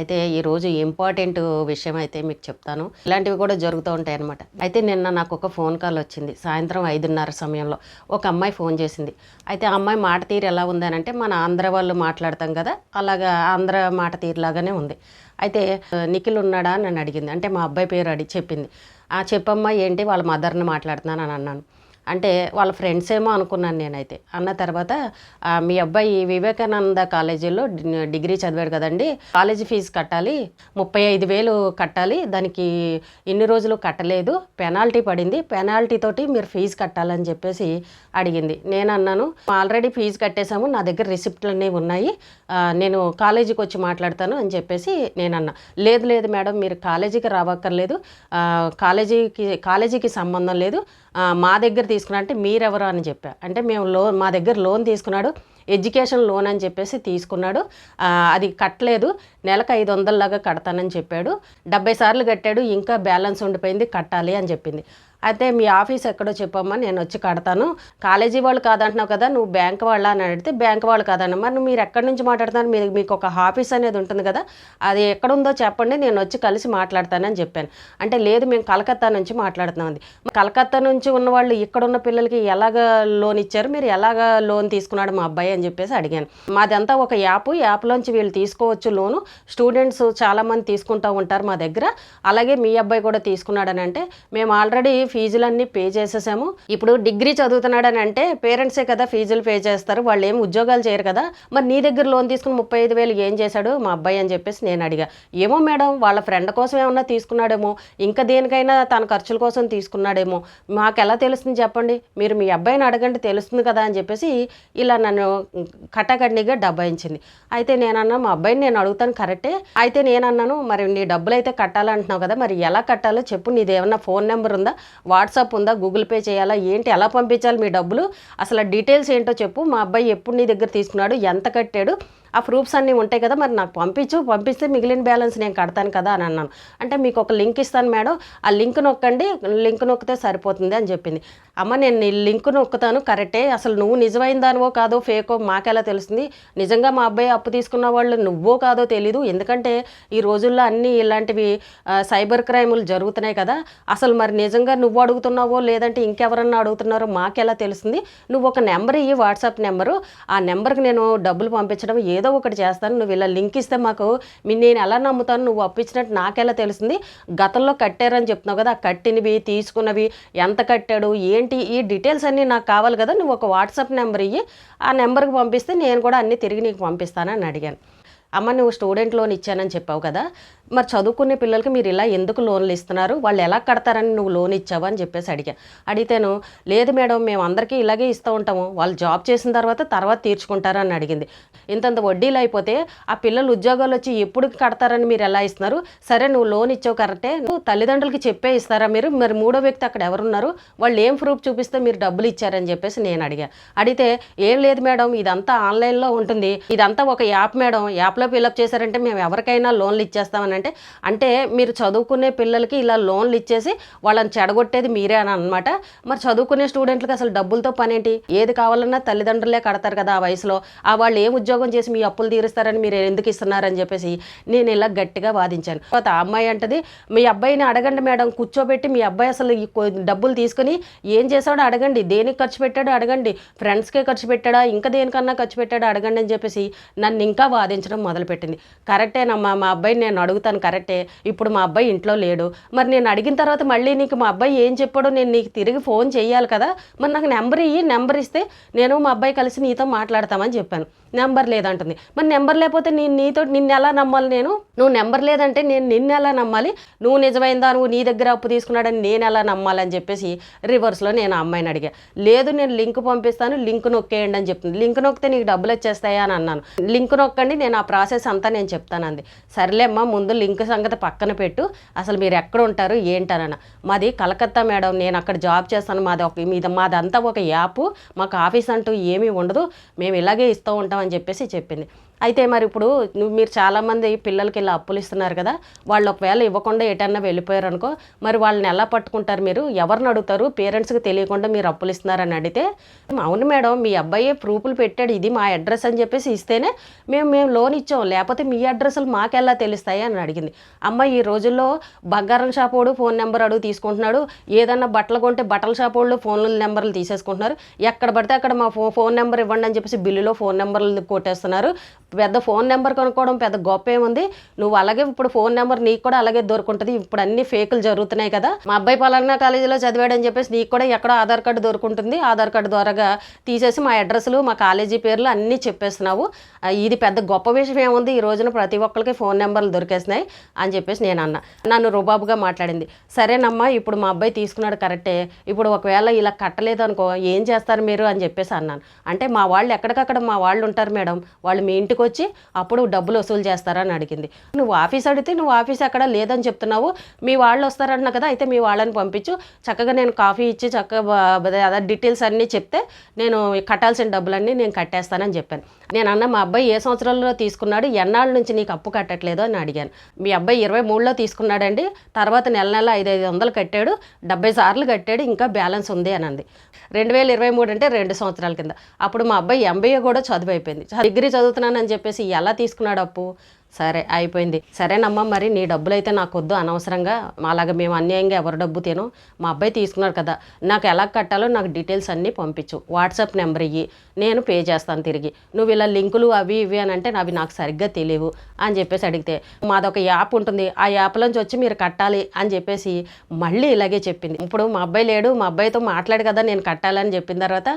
అయితే ఈరోజు ఇంపార్టెంట్ విషయం అయితే మీకు చెప్తాను. ఇలాంటివి కూడా జరుగుతూ ఉంటాయి అనమాట అయితే నిన్న నాకు ఒక ఫోన్ కాల్ వచ్చింది. సాయంత్రం ఐదున్నర సమయంలో ఒక అమ్మాయి ఫోన్ చేసింది. అయితే ఆ అమ్మాయి మాట తీరు ఎలా ఉందనంటే అంటే మన ఆంధ్ర వాళ్ళు మాట్లాడతాం కదా అలాగా ఆంధ్ర మాట తీరులాగానే ఉంది. అయితే నిఖిల్ ఉన్నాడా? అని నన్ను అడిగింది. అంటే మా అబ్బాయి పేరు అడిగి చెప్పింది. ఆ చెప్పమ్మా ఏంటి? వాళ్ళ మదర్ని మాట్లాడుతున్నాను అని అన్నాను. అంటే వాళ్ళ ఫ్రెండ్స్ ఏమో అనుకున్నాను నేనైతే. అన్న తర్వాత మీ అబ్బాయి వివేకానంద కాలేజీలో డిగ్రీ చదివాడు కదండి. కాలేజీ ఫీజు కట్టాలి ముప్పై ఐదు వేలు కట్టాలి దానికి ఇన్ని రోజులు కట్టలేదు పెనాల్టీ పడింది పెనాల్టీ తోటి మీరు ఫీజు కట్టాలని చెప్పేసి అడిగింది. నేను అన్నాను ఆల్రెడీ ఫీజు కట్టేశాము నా దగ్గర రిసిప్ట్లు అనేవి ఉన్నాయి నేను కాలేజీకి వచ్చి మాట్లాడతాను అని చెప్పేసి నేను అన్నా. లేదు లేదు మేడం మీరు కాలేజీకి రావక్కర్లేదు కాలేజీకి కాలేజీకి సంబంధం లేదు మా దగ్గర తీసుకున్నా అంటే మీరెవరు అని చెప్పా. అంటే మేము లోన్ మా దగ్గర లోన్ తీసుకున్నాడు ఎడ్యుకేషన్ లోన్ అని చెప్పేసి తీసుకున్నాడు. అది కట్టలేదు నెలకు ఐదు వందలలాగా కడతానని చెప్పాడు. డెబ్బై సార్లు కట్టాడు ఇంకా బ్యాలెన్స్ ఉండిపోయింది కట్టాలి అని చెప్పింది. అయితే మీ ఆఫీస్ ఎక్కడో చెప్పమ్మా నేను వచ్చి కడతాను. కాలేజీ వాళ్ళు కాదంటున్నావు కదా నువ్వు బ్యాంక్ వాళ్ళ అని అడిగితే బ్యాంక్ వాళ్ళు కాదన్న మరి మీరు ఎక్కడి నుంచి మాట్లాడుతున్నారు? మీరు మీకు ఒక ఆఫీస్ అనేది ఉంటుంది కదా అది ఎక్కడుందో చెప్పండి నేను వచ్చి కలిసి మాట్లాడతానని చెప్పాను. అంటే లేదు మేము కలకత్తా నుంచి మాట్లాడుతున్నాం అంది కలకత్తా నుంచి ఉన్న వాళ్ళు ఇక్కడ ఉన్న పిల్లలకి ఎలాగ లోన్ ఇచ్చారు? మీరు ఎలాగ లోన్ తీసుకున్నాడు మా అబ్బాయి అని చెప్పేసి అడిగాను. మాదంతా ఒక యాప్ యాప్లోంచి వీళ్ళు తీసుకోవచ్చు లోను. స్టూడెంట్స్ చాలామంది తీసుకుంటూ ఉంటారు మా దగ్గర. అలాగే మీ అబ్బాయి కూడా తీసుకున్నాడని అంటే మేము ఆల్రెడీ ఫీజులన్నీ పే చేసేసాము. ఇప్పుడు డిగ్రీ చదువుతున్నాడని అంటే పేరెంట్సే కదా ఫీజులు పే చేస్తారు. వాళ్ళు ఏం ఉద్యోగాలు చేయరు కదా. మరి నీ దగ్గర లోన్ తీసుకుని ముప్పై ఐదు వేలు ఏం చేశాడు? మా అబ్బాయి అని చెప్పేసి నేను అడిగా. ఏమో మేడం వాళ్ళ ఫ్రెండ్ కోసం ఏమన్నా తీసుకున్నాడేమో. ఇంకా దేనికైనా తన ఖర్చుల కోసం తీసుకున్నాడేమో. మాకు ఎలా తెలుస్తుంది చెప్పండి? మీరు మీ అబ్బాయిని అడగండి తెలుస్తుంది కదా అని చెప్పేసి ఇలా నన్ను కట్టకడ్నిగా డబ్బాయించింది అయితే నేనన్నా మా అబ్బాయిని నేను అడుగుతాను కరెక్టే? అయితే నేనన్నాను మరి నీ డబ్బులు అయితే కట్టాలంటున్నావు కదా మరి ఎలా కట్టాలో చెప్పు. నీదేమన్నా ఫోన్ నెంబర్ ఉందా? వాట్సాప్ ఉందా గూగుల్ పే చేయాలా ఏంటి ఎలా పంపించాలి మీ డబ్బులు? అసలు డీటెయిల్స్ ఏంటో చెప్పు. మా అబ్బాయి ఎప్పుడు నీ దగ్గర తీసుకున్నాడు ఎంత కట్టాడు ఆ ప్రూఫ్స్ అన్నీ ఉంటాయి కదా మరి నాకు పంపించు పంపిస్తే మిగిలిన బ్యాలెన్స్ నేను కడతాను కదా అని అన్నాను. అంటే మీకు ఒక లింక్ ఇస్తాను మేడం ఆ లింక్ నొక్కండి లింక్ నొక్కితే సరిపోతుంది అని చెప్పింది. అమ్మ నేను నీ లింక్ నొక్కుతాను కరెక్టే అసలు నువ్వు నిజమైన దానివో కాదో ఫేకో మాకెలా తెలుస్తుంది? నిజంగా మా అబ్బాయి అప్పు తీసుకున్న వాళ్ళు నువ్వో కాదో తెలీదు. ఎందుకంటే ఈ రోజుల్లో అన్నీ ఇలాంటివి సైబర్ క్రైములు జరుగుతున్నాయి కదా. అసలు మరి నిజంగా నువ్వు అడుగుతున్నావో లేదంటే ఇంకెవరన్నా అడుగుతున్నారో మాకెలా తెలుస్తుంది? నువ్వు ఒక నెంబర్ ఇవి వాట్సాప్ నెంబరు. ఆ నెంబర్కి నేను డబ్బులు పంపించడం ఏ ఏదో ఒకటి చేస్తాను నువ్వు ఇలా లింక్ ఇస్తే మాకు మీ- నేను ఎలా నమ్ముతాను నువ్వు అప్పించినట్టు నాకెలా తెలుస్తుంది? గతంలో కట్టారని చెప్తున్నావు కదా ఆ కట్టినవి తీసుకున్నవి ఎంత కట్టాడు ఏంటి ఈ డీటెయిల్స్ అన్నీ నాకు కావాలి కదా నువ్వు ఒక వాట్సాప్ నెంబర్ ఇయ్యి ఆ నెంబర్కి పంపిస్తే నేను కూడా అన్నీ తిరిగి నీకు పంపిస్తానని అడిగాను. అమ్మ నువ్వు స్టూడెంట్ లోన్ ఇచ్చానని చెప్పావు కదా. మరి చదువుకునే పిల్లలకి మీరు ఇలా ఎందుకు లోన్లు ఇస్తున్నారు? వాళ్ళు ఎలా కడతారని నువ్వు లోన్ ఇచ్చావు అని చెప్పేసి అడిగా. అడిగితేను లేదు మేడం మేము అందరికీ ఇలాగే ఇస్తూ ఉంటాము. వాళ్ళు జాబ్ చేసిన తర్వాత తర్వాత తీర్చుకుంటారని అడిగింది. ఇంతంత వడ్డీలు అయిపోతే ఆ పిల్లలు ఉద్యోగాలు వచ్చి ఎప్పుడు కడతారని మీరు ఎలా ఇస్తున్నారు? సరే నువ్వు లోన్ ఇచ్చావు కరెక్టే. నువ్వు తల్లిదండ్రులకి చెప్పే ఇస్తారా మీరు? మరి మూడో వ్యక్తి అక్కడ ఎవరున్నారు? వాళ్ళు ఏం ప్రూఫ్ చూపిస్తే మీరు డబ్బులు ఇచ్చారని చెప్పేసి నేను అడిగా. అడిగితే ఏం లేదు మేడం ఇదంతా ఆన్లైన్లో ఉంటుంది. ఇదంతా ఒక యాప్ మేడం. యాప్ యాప్లో ఫిల్అప్ చేశారంటే మేము ఎవరికైనా లోన్లు ఇచ్చేస్తామని అంటే అంటే మీరు చదువుకునే పిల్లలకి ఇలా లోన్లు ఇచ్చేసి వాళ్ళని చెడగొట్టేది మీరే అని అనమాట మరి చదువుకునే స్టూడెంట్లకు అసలు డబ్బులతో పనేంటి? ఏది కావాలన్నా తల్లిదండ్రులే కడతారు కదా ఆ వయసులో. ఆ వాళ్ళు ఏం ఉద్యోగం చేసి మీ అప్పులు తీరుస్తారని మీరు ఎందుకు ఇస్తున్నారని చెప్పేసి నేను ఇలా గట్టిగా వాదించాను. తర్వాత ఆ అమ్మాయి అంటది మీ అబ్బాయిని అడగండి మేడం కూర్చోబెట్టి మీ అబ్బాయి అసలు డబ్బులు తీసుకుని ఏం చేశాడో అడగండి. దేనికి ఖర్చు పెట్టాడో అడగండి. ఫ్రెండ్స్కే ఖర్చు పెట్టాడా? ఇంకా దేనికన్నా ఖర్చు పెట్టాడో? అడగండి అని చెప్పేసి నన్ను ఇంకా వాదించడం మొదలుపెట్టింది. కరెక్టేనమ్మా మా అబ్బాయిని నేను అడుగుతాను కరెక్టే. ఇప్పుడు మా అబ్బాయి ఇంట్లో లేడు. మరి నేను అడిగిన తర్వాత మళ్ళీ నీకు మా అబ్బాయి ఏం చెప్పాడో నేను నీకు తిరిగి ఫోన్ చేయాలి కదా. మరి నాకు నెంబర్ ఇయ్యి నెంబర్ ఇస్తే నేను మా అబ్బాయి కలిసి నీతో మాట్లాడతామని చెప్పాను. నెంబర్ లేదంటుంది. మరి నెంబర్ లేకపోతే నేను నీతో నిన్ను ఎలా నమ్మాలి నేను? నువ్వు నెంబర్ లేదంటే నేను నిన్ను ఎలా నమ్మాలి? నువ్వు నిజమైందా? నువ్వు నీ దగ్గర అప్పు తీసుకున్నాడని నేను ఎలా నమ్మాలని చెప్పేసి రివర్స్లో నేను ఆ అమ్మాయిని అడిగా. లేదు నేను లింక్ పంపిస్తాను. లింక్ నొక్కేయండి అని చెప్తుంది. లింక్ నొక్కితే నీకు డబ్బులు వచ్చేస్తాయా? అని అన్నాను. లింక్ నొక్కండి నేను ఆ ప్రాసెస్ అంతా నేను చెప్తానంది. సర్లేమ్మా ముందు లింక్ సంగతి పక్కన పెట్టు. అసలు మీరు ఎక్కడ ఉంటారు ఏంటనన్న. మాది కలకత్తా మేడం నేను అక్కడ జాబ్ చేస్తాను. మాది ఒక మీద మాదంతా ఒక యాప్. మాకు ఆఫీస్ అంటూ ఏమీ ఉండదు. మేము ఇలాగే ఇస్తూ ఉంటామని చెప్పేసి చెప్పింది. అయితే మరి ఇప్పుడు మీరు చాలామంది పిల్లలకి ఇలా అప్పులు ఇస్తున్నారు కదా వాళ్ళు ఒకవేళ ఇవ్వకుండా ఎటన్నా వెళ్ళిపోయారు అనుకో మరి వాళ్ళని ఎలా పట్టుకుంటారు మీరు? ఎవరిని అడుగుతారు? పేరెంట్స్కి తెలియకుండా మీరు అప్పులు ఇస్తున్నారని అడిగితే అవును మేడం మీ అబ్బాయి ప్రూఫ్లు పెట్టాడు ఇది మా అడ్రస్ అని చెప్పేసి ఇస్తేనే మేము మేము లోన్ ఇచ్చాం లేకపోతే మీ అడ్రస్లు మాకెలా తెలుస్తాయి అని అడిగింది. అమ్మ ఈ రోజుల్లో బంగారం షాప్ వాడు ఫోన్ నెంబర్ అడుగు తీసుకుంటున్నాడు ఏదన్నా బట్టలు కొంటే బట్టల షాప్ వాళ్ళు ఫోన్ నెంబర్లు తీసేసుకుంటున్నారు ఎక్కడ పడితే అక్కడ మా ఫో ఫోన్ నెంబర్ ఇవ్వండి అని చెప్పేసి బిల్లులో ఫోన్ నెంబర్లు కొట్టేస్తున్నారు. పెద్ద ఫోన్ నెంబర్ కొనుక్కోవడం పెద్ద గొప్ప ఏముంది. నువ్వు అలాగే ఇప్పుడు ఫోన్ నెంబర్ నీకు కూడా అలాగే దొరుకుంటుంది. ఇప్పుడు అన్ని ఫేకులు జరుగుతున్నాయి కదా. మా అబ్బాయి పలానా కాలేజీలో చదివాడని చెప్పేసి నీకు కూడా ఎక్కడో ఆధార్ కార్డు దొరుకుంటుంది. ఆధార్ కార్డు ద్వారాగా తీసేసి మా అడ్రస్లు మా కాలేజీ పేర్లు అన్నీ చెప్పేస్తున్నావు. ఇది పెద్ద గొప్ప విషయం ఏముంది? ఈ రోజున ప్రతి ఒక్కరికి ఫోన్ నెంబర్లు దొరికేస్తున్నాయి అని చెప్పేసి నేను అన్న. నన్ను రుబాబుగా మాట్లాడింది. సరేనమ్మా ఇప్పుడు మా అబ్బాయి తీసుకున్నాడు కరెక్టే. ఇప్పుడు ఒకవేళ ఇలా కట్టలేదు అనుకో ఏం చేస్తారు మీరు అని చెప్పేసి అన్నాను. అంటే మా వాళ్ళు ఎక్కడికక్కడ మా వాళ్ళు ఉంటారు మేడం. వాళ్ళు మీ ఇంటికి వచ్చి అప్పుడు డబ్బులు వసూలు చేస్తారా అని అడిగింది. నువ్వు ఆఫీస్ అడిగితే నువ్వు ఆఫీస్ ఎక్కడ లేదని చెప్తున్నావు. మీ వాళ్ళు వస్తారన్నా కదా అయితే మీ వాళ్ళని పంపించు. చక్కగా నేను కాఫీ ఇచ్చి చక్కగా అదే డీటెయిల్స్ అన్నీ చెప్తే నేను కట్టాల్సిన డబ్బులన్నీ నేను కట్టేస్తానని చెప్పాను. నేను అన్న మా అబ్బాయి ఏ సంవత్సరంలో తీసుకున్నాడు? ఎన్నాళ్ళ నుంచి నీకు అప్పు కట్టట్లేదు? అని అడిగాను. మీ అబ్బాయి ఇరవై మూడులో తీసుకున్నాడండి. తర్వాత నెల నెల ఐదు ఐదు వందలు కట్టాడు. డెబ్బై సార్లు కట్టాడు. ఇంకా బ్యాలెన్స్ ఉంది అని అంది. రెండు వేల ఇరవై మూడు అంటే రెండు సంవత్సరాల కింద. అప్పుడు మా అబ్బాయి ఎంబీఏ కూడా చదువు అయిపోయింది డిగ్రీ చదువుతున్నానని చెప్పేసి ఎలా తీసుకున్నాడు అప్పు? సరే అయిపోయింది. సరేనమ్మా మరి నీ డబ్బులు అయితే నాకు వద్దు అనవసరంగా. అలాగ మేము అన్యాయంగా ఎవరి డబ్బు తిను మా అబ్బాయి తీసుకున్నాడు కదా నాకు ఎలా కట్టాలో నాకు డీటెయిల్స్ అన్నీ పంపించు. వాట్సాప్ నెంబర్ ఇయ్యి నేను పే చేస్తాను తిరిగి. నువ్వు ఇలా లింకులు అవి ఇవి అని అంటే అవి నాకు సరిగ్గా తెలియవు అని చెప్పేసి అడిగితే మాదొక యాప్ ఉంటుంది ఆ యాప్లోంచి వచ్చి మీరు కట్టాలి అని చెప్పేసి మళ్ళీ ఇలాగే చెప్పింది. ఇప్పుడు మా అబ్బాయి లేడు మా అబ్బాయితో మాట్లాడు కదా నేను కట్టాలని చెప్పిన తర్వాత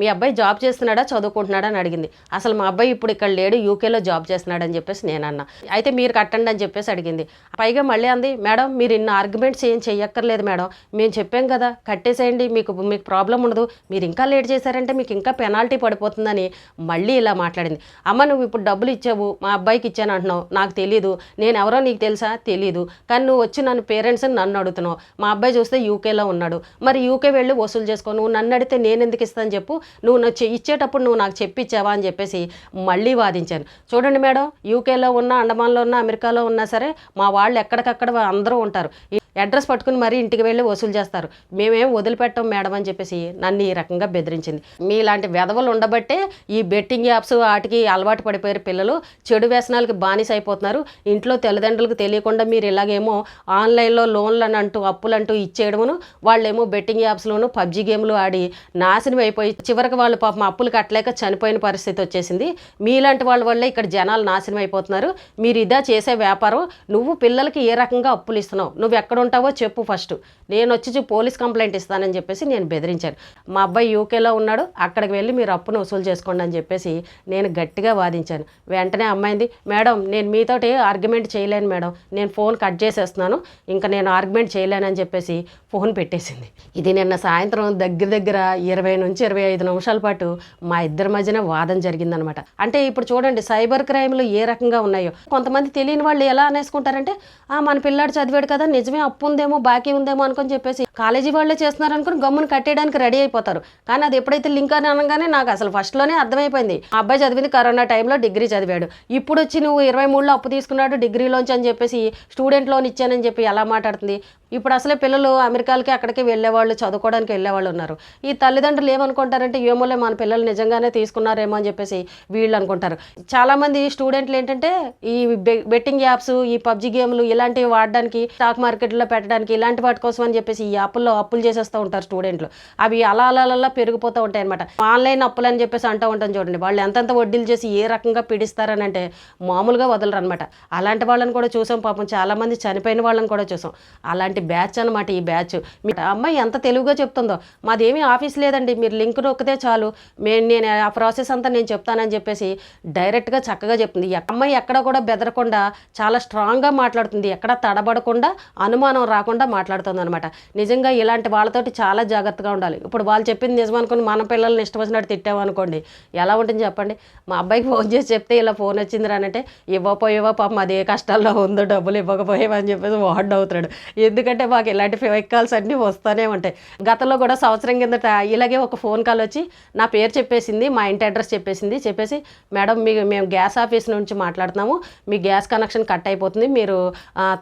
మీ అబ్బాయి జాబ్ చేస్తున్నాడా చదువుకుంటున్నాడా అని అడిగింది. అసలు మా అబ్బాయి ఇప్పుడు ఇక్కడ లేడు యూకేలో జాబ్ చేస్తున్నాడని చెప్పేసి నేను అన్న. అయితే మీరు కట్టండి అని చెప్పేసి అడిగింది. పైగా మళ్ళీ అంది మేడం మీరు ఇన్ని ఆర్గ్యుమెంట్స్ ఏం చెయ్యక్కర్లేదు మేడం. మేము చెప్పాం కదా కట్టేసేయండి మీకు మీకు ప్రాబ్లం ఉండదు. మీరు ఇంకా లేట్ చేశారంటే మీకు ఇంకా పెనాల్టీ పడిపోతుందని మళ్ళీ ఇలా మాట్లాడింది. అమ్మ నువ్వు ఇప్పుడు డబ్బులు ఇచ్చావు మా అబ్బాయికి ఇచ్చాను అంటున్నావు. నాకు తెలియదు నేను ఎవరో నీకు తెలుసా? తెలియదు కానీ నువ్వు వచ్చి నన్ను పేరెంట్స్ నన్ను అడుగుతున్నావు. మా అబ్బాయి చూస్తే యూకేలో ఉన్నాడు. మరి యూకే వెళ్ళి వసూలు చేసుకో. నువ్వు నన్ను అడిగితే నేను ఎందుకు ఇస్తాను చెప్పు. నువ్వు ఇచ్చేటప్పుడు నువ్వు నాకు చెప్పిచ్చావా? అని చెప్పేసి మళ్ళీ వాదించాను. చూడండి మేడం యూకేలో ఉన్న అండమాన్లో ఉన్న అమెరికాలో ఉన్నా సరే మా వాళ్ళు ఎక్కడికక్కడ అందరూ ఉంటారు. ఈ అడ్రస్ పట్టుకుని మరీ ఇంటికి వెళ్ళి వసూలు చేస్తారు. మేమేం వదిలిపెట్టాం మేడం అని చెప్పేసి నన్ను ఈ రకంగా బెదిరించింది. మీలాంటి వెధవలు ఉండబట్టే ఈ బెట్టింగ్ యాప్స్ వాటికి అలవాటు పడిపోయారు పిల్లలు. చెడు వ్యసనాలకి బానిస అయిపోతున్నారు. ఇంట్లో తల్లిదండ్రులకు తెలియకుండా మీరు ఇలాగేమో ఆన్లైన్లో లోన్లు అని అంటూ అప్పులు అంటూ ఇచ్చేయడమును వాళ్ళేమో బెట్టింగ్ యాప్స్లోను పబ్జి గేమ్లు ఆడి నాశనం అయిపోయి చివరికి వాళ్ళు పాపం అప్పులు కట్టలేక చనిపోయిన పరిస్థితి వచ్చేసింది. మీలాంటి వాళ్ళ వల్లే ఇక్కడ జనాలు నాశనం అయిపోతున్నారు. మీరు ఇదా చేసే వ్యాపారం నువ్వు పిల్లలకి ఏ రకంగా అప్పులు ఇస్తున్నావు? నువ్వు ఎక్కడ ఉంటావో చెప్పు ఫస్ట్. నేను వచ్చి పోలీస్ కంప్లైంట్ ఇస్తానని చెప్పేసి నేను బెదిరించాను. మా అబ్బాయి యూకేలో ఉన్నాడు అక్కడికి వెళ్ళి మీరు అప్పును వసూలు చేసుకోండి అని చెప్పేసి నేను గట్టిగా వాదించాను. వెంటనే అమ్మాయింది మేడం నేను మీతోటి ఆర్గ్యుమెంట్ చేయలేను మేడం. నేను ఫోన్ కట్ చేసేస్తున్నాను ఇంకా నేను ఆర్గ్యుమెంట్ చేయలేనని చెప్పేసి ఫోన్ పెట్టేసింది. ఇది నిన్న సాయంత్రం దగ్గర దగ్గర ఇరవై నుంచి ఇరవై ఐదు నిమిషాల పాటు మా ఇద్దరి మధ్యన వాదన జరిగిందనమాట. అంటే ఇప్పుడు చూడండి సైబర్ క్రైమ్లు ఏ రకంగా ఉన్నాయో. కొంతమంది తెలియని వాళ్ళు ఎలా అనేసుకుంటారంటే ఆ మన పిల్లాడు చదివాడు కదా నిజమే అప్పు ఉందేమో బాకీ ఉందేమో అనుకొని చెప్పేసి కాలేజీ వాళ్ళే చేస్తున్నారు అనుకుని గమ్మున కట్టేయడానికి రెడీ అయిపోతారు. కానీ అది ఎప్పుడైతే లింక్ అని అనగానే నాకు అసలు ఫస్ట్లోనే అర్థమైపోయింది. ఆ అబ్బాయి చదివింది కరోనా టైంలో డిగ్రీ చదివాడు. ఇప్పుడు వచ్చి నువ్వు ఇరవై మూడులో అప్పు తీసుకున్నాడు డిగ్రీలోంచి అని చెప్పేసి స్టూడెంట్ లోన్ ఇచ్చానని చెప్పి ఎలా మాట్లాడుతుంది? ఇప్పుడు అసలే పిల్లలు అమెరికాలకి అక్కడికి వెళ్ళేవాళ్ళు చదువుకోవడానికి వెళ్ళేవాళ్ళు ఉన్నారు. ఈ తల్లిదండ్రులు ఏమనుకుంటారంటే ఏమోలే మన పిల్లలు నిజంగానే తీసుకున్నారేమో అని చెప్పేసి వీళ్ళు అనుకుంటారు. చాలామంది స్టూడెంట్లు ఏంటంటే ఈ బె- బెట్టింగ్ యాప్స్ ఈ పబ్జి గేమ్లు ఇలాంటివి వాడడానికి స్టాక్ మార్కెట్లో పెట్టడానికి ఇలాంటి వాటి కోసం అని చెప్పేసి ఈ యాప్ల్లో అప్పులు చేసేస్తూ ఉంటారు స్టూడెంట్లు. అవి అలా అలా అలా పెరిగిపోతూ ఉంటాయి అనమాట ఆన్లైన్ అప్పులు అని చెప్పేసి అంటూ ఉంటాం చూడండి. వాళ్ళు ఎంతెంత వడ్డీలు చేసి ఏ రకంగా పీడిస్తారని అంటే మామూలుగా వదలరు అనమాట అలాంటి వాళ్ళని కూడా చూసాం పాపం. చాలామంది చనిపోయిన వాళ్ళని కూడా చూసాం. అలాంటి బ్యాచ్ అనమాట ఈ బ్యాచ్. మీ అమ్మాయి ఎంత తెలుగుగా చెప్తుందో. మాదేమీ ఆఫీస్ లేదండి. మీరు లింక్ నొక్కితే చాలు. మేము నేను ఆ ప్రాసెస్ అంతా నేను చెప్తానని చెప్పేసి డైరెక్ట్గా చక్కగా చెప్తుంది అమ్మాయి ఎక్కడ కూడా బెదరకుండా చాలా స్ట్రాంగ్గా మాట్లాడుతుంది. ఎక్కడ తడబడకుండా అనుమానం రాకుండా మాట్లాడుతుంది అనమాట నిజంగా ఇలాంటి వాళ్ళతోటి చాలా జాగ్రత్తగా ఉండాలి. ఇప్పుడు వాళ్ళు చెప్పింది నిజమనుకుని మన పిల్లల్ని ఇష్టం వచ్చినట్టు తిట్టామనుకోండి ఎలా ఉంటుంది చెప్పండి? మా అబ్బాయికి ఫోన్ చేసి చెప్తే ఇలా ఫోన్ వచ్చింది రానంటే ఇవ్వపోయేవా పాపం అదే కష్టాల్లో ఉందో. డబ్బులు ఇవ్వకపోయేవా? అని చెప్పేసి వాడు అవుతాడు ఎందుకంటే ఎందుకంటే మాకు ఇలాంటి ఫేక్ కాల్స్ అన్నీ వస్తూనే ఉంటాయి. గతంలో కూడా సంవత్సరం కిందట ఇలాగే ఒక ఫోన్ కాల్ వచ్చి నా పేరు చెప్పేసింది మా ఇంటి అడ్రస్ చెప్పేసింది చెప్పేసి మేడం మీ మేము గ్యాస్ ఆఫీస్ నుంచి మాట్లాడుతున్నాము మీ గ్యాస్ కనెక్షన్ కట్ అయిపోతుంది మీరు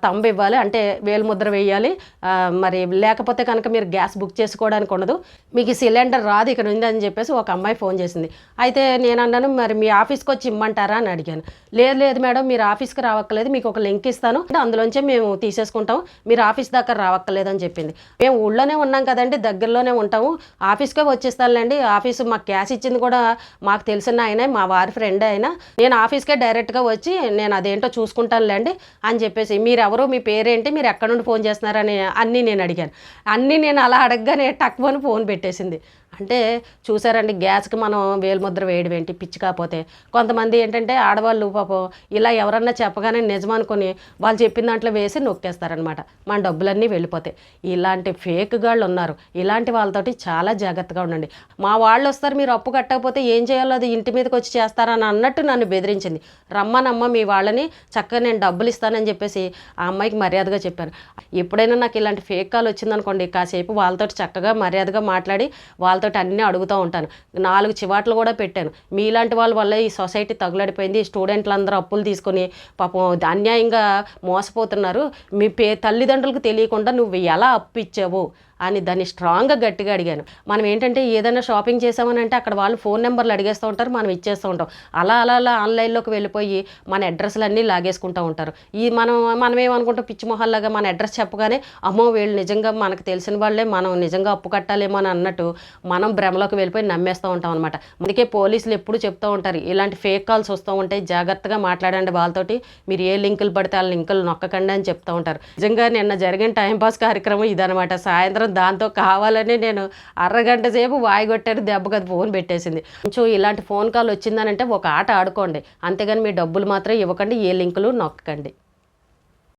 తంబ తంబు ఇవ్వాలి అంటే వేలు ముద్ర వేయాలి మరి లేకపోతే కనుక మీరు గ్యాస్ బుక్ చేసుకోవడానికి ఉండదు మీకు సిలిండర్ రాదు ఇక్కడ ఉంది అని చెప్పేసి ఒక అమ్మాయి ఫోన్ చేసింది. అయితే నేను అన్నాను మరి మీ ఆఫీస్కి వచ్చి ఇమ్మంటారా? అని అడిగాను. లేదు లేదు మేడం మీరు ఆఫీస్కి రావక్కలేదు మీకు ఒక లింక్ ఇస్తాను అందులోంచే మేము తీసేసుకుంటాం మీరు ఆఫీస్ దాకా రావక్కర్లేదని అని చెప్పింది. మేము ఊళ్ళోనే ఉన్నాం కదండి దగ్గరలోనే ఉంటాము. ఆఫీస్కే వచ్చేస్తానులేండి. ఆఫీసు మాకు క్యాష్ ఇచ్చింది కూడా మాకు తెలిసిన ఆయన మా వారి ఫ్రెండ్ ఆయన నేను ఆఫీస్కే డైరెక్ట్గా వచ్చి నేను అదేంటో చూసుకుంటానులేండి అని చెప్పేసి మీరు ఎవరు మీ పేరేంటి మీరు ఎక్కడ నుండి ఫోన్ చేస్తున్నారని అన్నీ నేను అడిగాను. అన్నీ నేను అలా అడగగానే టక్మని ఫోన్ పెట్టేసింది. అంటే చూసారండి గ్యాస్కి మనం వేలుముద్ర వేయడం ఏంటి? పిచ్చి కాకపోతే. కొంతమంది ఏంటంటే ఆడవాళ్ళు పాపం ఇలా ఎవరన్నా చెప్పగానే నిజం అనుకొని వాళ్ళు చెప్పిన దాంట్లో వేసి నొక్కేస్తారనమాట మన డబ్బులన్నీ వెళ్ళిపోతాయి. ఇలాంటి ఫేక్ గాళ్ళు ఉన్నారు. ఇలాంటి వాళ్ళతోటి చాలా జాగ్రత్తగా ఉండండి. మా వాళ్ళు వస్తారు మీరు అప్పు కట్టకపోతే ఏం చేయాలో అది ఇంటి మీదకి వచ్చి చేస్తారని అన్నట్టు నన్ను బెదిరించింది. రమ్మనమ్మ మీ వాళ్ళని చక్కగా నేను డబ్బులు ఇస్తానని చెప్పేసి ఆ అమ్మాయికి మర్యాదగా చెప్పాను. ఎప్పుడైనా నాకు ఇలాంటి ఫేక్ కాల్ వచ్చిందనుకోండి కాసేపు వాళ్ళతోటి చక్కగా మర్యాదగా మాట్లాడి వాళ్ళతో అన్నీ అడుగుతూ ఉంటాను. నాలుగు చివాట్లు కూడా పెట్టాను. మీలాంటి వాళ్ళ వల్ల ఈ సొసైటీ తగులడిపోయింది. స్టూడెంట్లు అందరూ అప్పులు తీసుకొని పాపం అన్యాయంగా మోసపోతున్నారు. మీ పే తల్లిదండ్రులకు తెలియకుండా నువ్వు ఎలా అప్పు ఇచ్చావు అని దాన్ని స్ట్రాంగ్గా గట్టిగా అడిగాను. మనం ఏంటంటే ఏదైనా షాపింగ్ చేసామని అంటే అక్కడ వాళ్ళు ఫోన్ నెంబర్లు అడిగేస్తూ ఉంటారు. మనం ఇచ్చేస్తూ ఉంటాం. అలా అలా అలా ఆన్లైన్లోకి వెళ్ళిపోయి మన అడ్రస్లు అన్నీ లాగేసుకుంటూ ఉంటారు. ఈ మనం మనం ఏమనుకుంటాం పిచ్చి మొహల్లాగా మన అడ్రస్ చెప్పగానే అమ్మో వీళ్ళు నిజంగా మనకు తెలిసిన వాళ్ళే మనం నిజంగా అప్పు కట్టాలేమో అని అన్నట్టు మనం భ్రమలోకి వెళ్ళిపోయి నమ్మేస్తూ ఉంటాం అనమాట అందుకే పోలీసులు ఎప్పుడు చెప్తూ ఉంటారు ఇలాంటి ఫేక్ కాల్స్ వస్తూ ఉంటాయి జాగ్రత్తగా మాట్లాడండి వాళ్ళతోటి. మీరు ఏ లింకులు పడితే ఆ లింకులు నొక్కకండి అని చెప్తూ ఉంటారు. నిజంగా నిన్న జరిగిన టైంపాస్ కార్యక్రమం ఇదనమాట సాయంత్రం దాంతో కావాలని నేను అరగంట సేపు వాయిగొట్టారు దెబ్బకి అది ఫోన్ పెట్టేసింది. కొంచెం ఇలాంటి ఫోన్ కాల్ వచ్చిందనంటే ఒక ఆట ఆడుకోండి. అంతేగాని మీ డబ్బులు మాత్రం ఇవ్వకండి ఏ లింకులు నొక్కకండి.